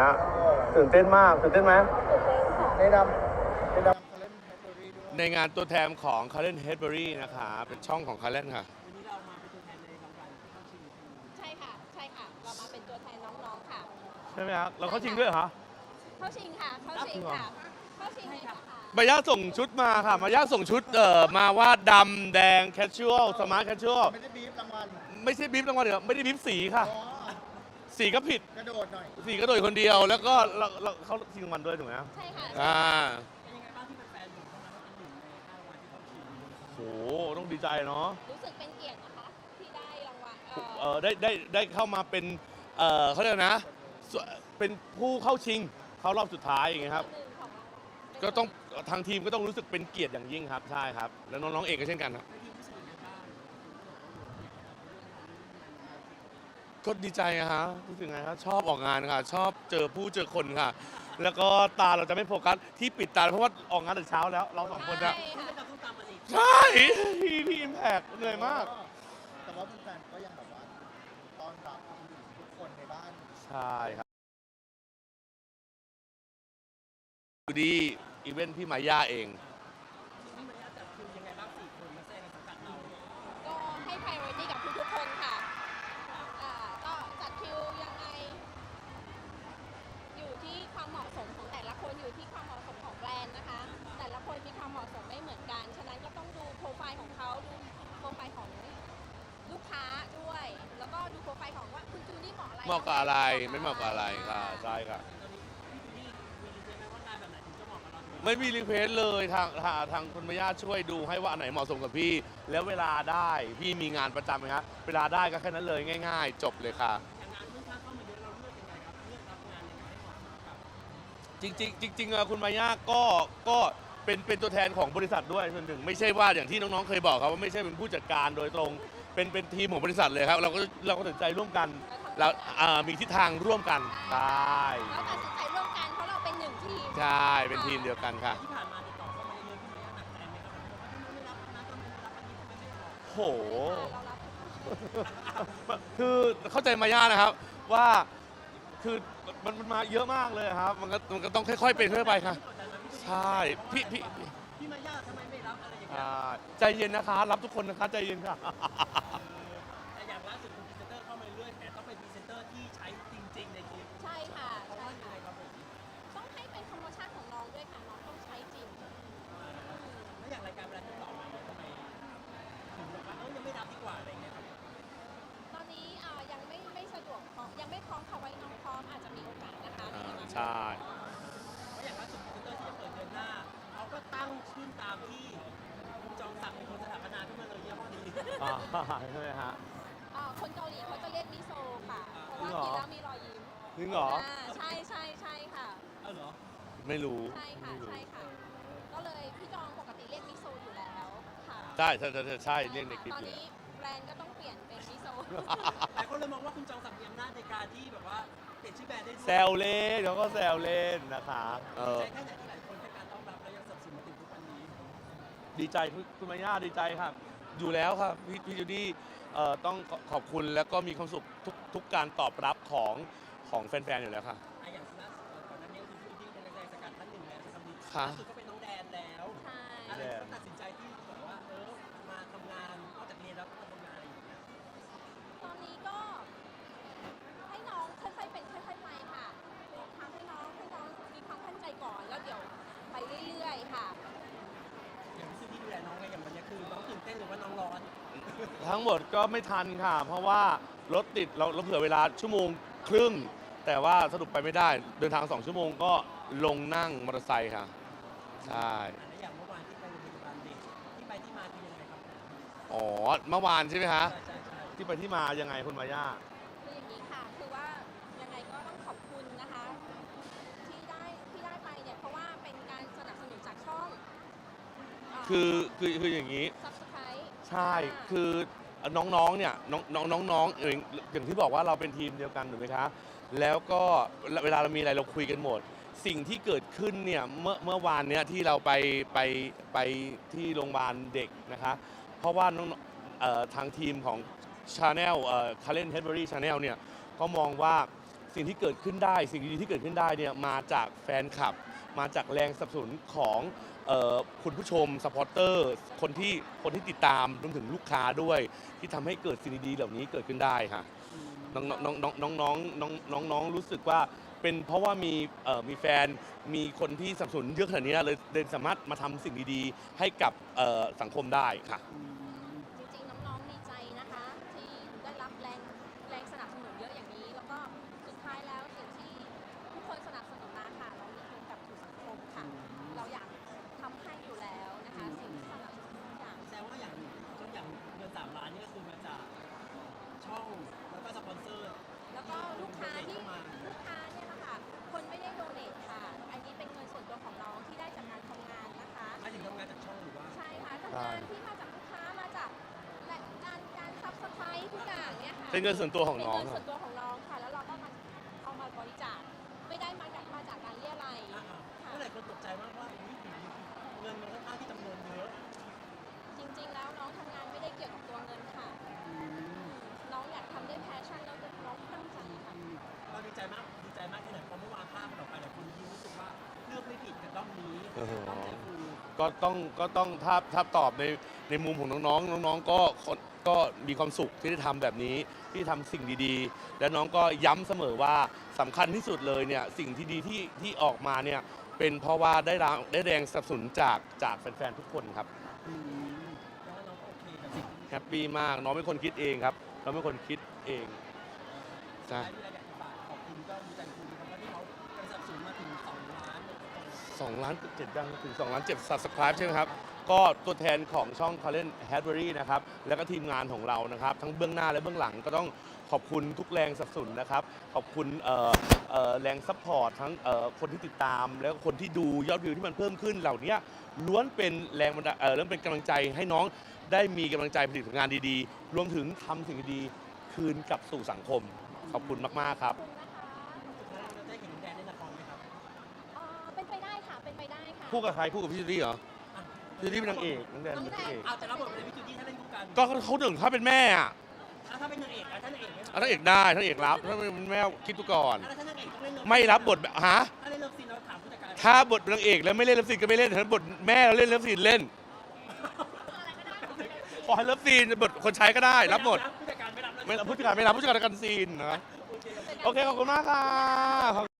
นะตื่นเต้นมากตื่นเต้นไหมแนะนำแนะนำเขาเล่นแฮปปี้ด้วยในงานตัวแทนของ c a r l e n h e a d b u r y นะคะเป็นช่องของ c a r l e n ค่ะใช่ค่ะใช่ค่ะเรามาเป็นตัวแทนน้องๆค่ะใช่ไหมครับเราเข้าชิงด้วยเหรอคะเข้าชิงค่ะเข้าชิงค่ะเข้าชิงเลยค่ะมายาส่งชุดมาค่ะมายาส่งชุดเอ่อมาว่าดำแดงแคชช a ลสมาร์ทแคชช a ลไม่ได้บีบรางวัลไม่ใช่บีบรางวัลเดียวไม่ได้บีบสีค่ะอ๋อ สีก็ผิดกระโดดหน่อย สีก็โดยคนเดียว แล้วก็เราเราเขาชิงรางวัลด้วยถูกไหมครับใช่ค่ะ อ่าโหต้องดีใจเนาะรู้สึกเป็นเกียรตินะคะที่ได้รางวัลเออได้ได้ได้เข้ามาเป็นเออเขาเรียกนะส่วนเป็นผู้เข้าชิงเข้ารอบสุดท้ายอย่างเงี้ยครับ หนึ่งของเราก็ต้องทางทีมก็ต้องรู้สึกเป็นเกียรติอย่างยิ่งครับใช่ครับ แล้วน้องๆเองก็เช่นกันครับ ก็ดีใจอะฮะรู้สึกไงครับชอบออกงานค่ะ ชอบเจอผู้เจอคนค่ะ แล้วก็ตาเราจะไม่โฟกัสที่ปิดตาเพราะว่าออกงานแต่เช้าแล้ว เราสองคนจะใช่ค่ะใช่พี่พี่อิมแพกเหนื่อยมาก แต่ว่าแฟนๆก็ยังแบบว่าต้อนรับทุกคนในบ้านใช่ครับดูดีอีเวนต์พี่มาย่าเอง ก็ให้ priority กับทุกๆคนค่ะอ่าก็จัดคิวยังไง อยู่ที่ความเหมาะสมของแต่ละคน อยู่ที่ความเหมาะสมของแบรนด์นะคะ แต่ละคนมีความเหมาะสมไม่เหมือนกัน ฉะนั้นก็ต้องดูโปรไฟล์ของเขา ดูโปรไฟล์ของลูกค้าด้วย แล้วก็ดูโปรไฟล์ของว่าคุณจูนี่ เหมาะกับอะไรไม่เหมาะกับอะไรค่ะใช่ค่ะไม่มีรีเควสเลยทางทางทางคุณมายาช่วยดูให้ว่าอันไหนเหมาะสมกับพี่ แล้วเวลาได้พี่มีงานประจำไหมครับเวลาได้ก็แค่นั้นเลยง่าย ๆ จบเลยค่ะจริงๆจริงๆคุณมายาก็ก็เป็นเป็นตัวแทนของบริษัทด้วยส่วนหนึ่งไม่ใช่ว่าอย่างที่น้องๆเคยบอกครับว่าไม่ใช่เป็นผู้จัดการโดยตรง เป็นเป็นทีมของบริษัทเลยครับ เราก็เราก็ตัดใจร่วมกัน เราอ่ามีทิศทางร่วมกันใช่เราตัดสินใจร่วมกันเพราะเราเป็นหนึ่งทีมใช่เป็นทีมเดียวกันค่ะ ที่ผ่านมาติดต่อเข้ามาเยอะๆพี่มายาหนักใจไหมครับไม่รับนะต้องไม่รับอันนี้ผมไม่ได้ขอโห เรารับคือเข้าใจมาย่านะครับว่าคือมันมันมาเยอะมากเลยครับ มันก็มันก็ต้องค่อยๆเป็นค่อยๆไปค่ะใช่พี่พี่พี่พี่มายาทำไมไม่รับอะไรอย่างเงี้ยอ่าใจเย็นนะคะ รับทุกคนนะคะใจเย็นค่ะ แต่ต้องเป็นพรีเซนเตอร์ที่ใช้จริง ๆ ในคลิปใช่ค่ะเพราะใช่ว่ายังค่ะ ไงครับผมต้องให้เป็นธรรมชาติของน้องด้วยค่ะ น้องต้องใช้จริง แล้วอย่างรายการเวลาที่ต่อมาเนี่ยทำไมถึงแบบว่าเออยังไม่รับดีกว่าอะไรอย่างเงี้ยครับตอนนี้อ่ายังไม่ไม่สะดวกพร้อมยังไม่พร้อมค่ะไว้น้องพร้อมอาจจะมีโอกาสนะคะในอนาคตใช่ เพราะอย่างล่าสุดพรีเซนเตอร์ที่จะเปิดเดือนหน้าเขาก็ตั้งชื่อตามที่คุณจองศักดิ์เป็นคนสถาปนาขึ้นมาเลยยี่ห้อนี้อ่าใช่ไหมฮะ อ่าคนเกาหลีเขาจะเรียกมิโซะค่ะ เพราะว่าจริงเหรอกินแล้วมีรอยยิ้มจริงเหรออ่าใช่ใช่ใช่ค่ะ เออเหรอไม่รู้ใช่ค่ะ ไม่รู้ใช่ค่ะ ก็เลยพี่จองปกติเรียกมิโซะอยู่แล้วค่ะใช่ใช่ใช่ใช่ใช่เรียกในคลิปตอนเลย นี้แบรนด์ก็ต้องเปลี่ยนเป็นมิโซะ หลายคนเลยมองว่าคุณจองศักดิ์มีอำนาจในการที่แบบว่าเปลี่ยนชื่อแบรนด์ได้ด้วยแซวเล่นเขาก็แซวเล่นนะคะเออใช่แค่ไหนที่หลายคนให้การต้อนรับแล้วยังสนับสนุนมาถึงทุกวันนี้ ดีใจคุณคุณมาย่าดีใจครับ อยู่แล้วครับพี่พี่จูดี้เอ่อต้องขอขอบคุณแล้วก็มีความสุขทุกทุกการตอบรับของของแฟนๆอยู่แล้วค่ะอะอย่างล่าสุดก่อนหน้านี้คุณพี่ที่เป็นนักแสดงสกัดท่านหนึ่งแล้วนะครับนี่ค่ะ ล่าสุดก็เป็นน้องแดนแล้วใช่ อะไรที่ตัดสิน เต้นหรือว่าน้องร้อน ทั้งหมดก็ไม่ทันค่ะ เพราะว่ารถติดเราเราเผื่อเวลาชั่วโมงครึ่ง แต่ว่าสรุปไปไม่ได้ เดินทาง2ชั่วโมงก็ลงนั่งมอเตอร์ไซค์ค่ะ ใช่อันนี้อย่างเมื่อวานที่ไปโรงพยาบาลเด็กที่ไปที่มาคือยังไงครับอ๋อ เมื่อวานใช่ไหมคะ ใช่ใช่ใช่ที่ไปที่มายังไงคุณมาย่า คืออย่างนี้ค่ะ คือว่ายังไงก็ต้องขอบคุณนะคะ ที่ได้ที่ได้ไปเนี่ยเพราะว่าเป็นการสนับสนุนจากช่องาคือคือคืออย่างนี้ Subscribe ใช่คือน้องๆเนี่ยน้องน้องน้องๆเองอย่างที่บอกว่าเราเป็นทีมเดียวกันถูกไหมคะแล้วก็เวลาเรามีอะไรเราคุยกันหมด สิ่งที่เกิดขึ้นเนี่ยเมื่อเมื่อวานเนี้ยที่เราไปไปไปที่โรงพยาบาลเด็กนะคะเพราะว่าน้องทางทีมของ Channel เอ่อ Karen h e d b u r y Channel เนี่ยเขามองว่าสิ่งที่เกิดขึ้นได้ สิ่งดีๆที่เกิดขึ้นได้เนี่ยมาจากแฟนคลับ มาจากแรงสนับสนุนของ คุณผู้ชมสปอร์เตอร์ คนที่คนที่ติดตามรวมถึงลูกค้าด้วย ที่ทำให้เกิดสิ่งดีๆเหล่านี้เกิดขึ้นได้ค่ะน้องน้องน้องน้องน้องน้องน้องน้องรู้สึกว่าเป็นเพราะว่ามีเอ่อมีแฟนมีคนที่สนับสนุนเยอะขนาดนี้เลยเลยสามารถมาทำสิ่งดีๆ ให้กับเอ่อสังคมได้ค่ะ งานที่มาจากลูกค้ามาจากและการการซับสไครต์ทุกอย่างเนี่ยค่ะเป็นเงินส่วนตัวของน้องเป็นเงินคส่รัวบนตัวของ ก็ต้องก็ต้องถ้าถ้าตอบในในมุมของน้องๆน้องๆก็คนก็มีความสุขที่ได้ทำแบบนี้ที่ทำสิ่งดีๆ และน้องก็ย้ำเสมอว่าสำคัญที่สุดเลยเนี่ยสิ่งที่ดีที่ที่ออกมาเนี่ยเป็นเพราะว่าได้แรงได้แรงสนับสนุนจากจากแฟนๆทุกคนครับแล้วน้องก็โอเคกับสิ่งที่แฮปปี้มากน้องเป็นคนคิดเองครับน้องเป็นคนคิดเองใช่ที่เราอยากจะ 2ล้านเจ็ดยังถึง2ล้านเจ็ด subscribe ใช่ไหมครับ ก็ตัวแทนของช่อง c o l e n h a d อรี่นะครับ แล้วก็ทีมงานของเรานะครับ ทั้งเบื้องหน้าและเบื้องหลังก็ต้องขอบคุณทุกแรงสนับสนุนนะครับ ขอบคุณแรงซัพพอร์ตทั้งคนที่ติดตาม แล้วคนที่ดูยอดวิวที่มันเพิ่มขึ้นเหล่านี้ล้วนเป็นแรงเเริ่มเป็นกำลังใจให้น้องได้มีกำลังใจผลิตผลงานดีๆ รวมถึงทำสิ่งดีๆคืนกลับสู่สังคม ขอบคุณมากๆครับ ค่ะคู่กับใครคู่กับพี่จูดี้เหรออะพี่จูดี้เป็นนางเอกน้องแดนเป็นนางเอกเอาแต่เราบทเป็นพี่จูดี้ถ้าเล่นคู่กันก็เขาถึงถ้าเป็นแม่อะอะถ้าเป็นนางเอกอะถ้านางเอกไม่มาอะถ้าเอกได้ถ้าเอกรับถ้าเป็นแม่คิดดูก่อนอะแล้วถ้านางเอกต้องเล่นเลิฟไม่รับบทแบบฮะถ้าเล่นเลิฟซีนเราถามผู้จัดการถ้าบทนางเอกแล้วไม่เล่นเลิฟซีนก็ไม่เล่นถ้าบทแม่เราเล่นเลิฟซีนเล่นขอให้เลิฟซีนบทคนใช้ก็ได้รับหมดผู้จัดการไม่รับเลยไม่รับผู้จัดการไม่รับผู้จัดการกันซีนนะโอเคโอเคขอบคุณมากค่ะ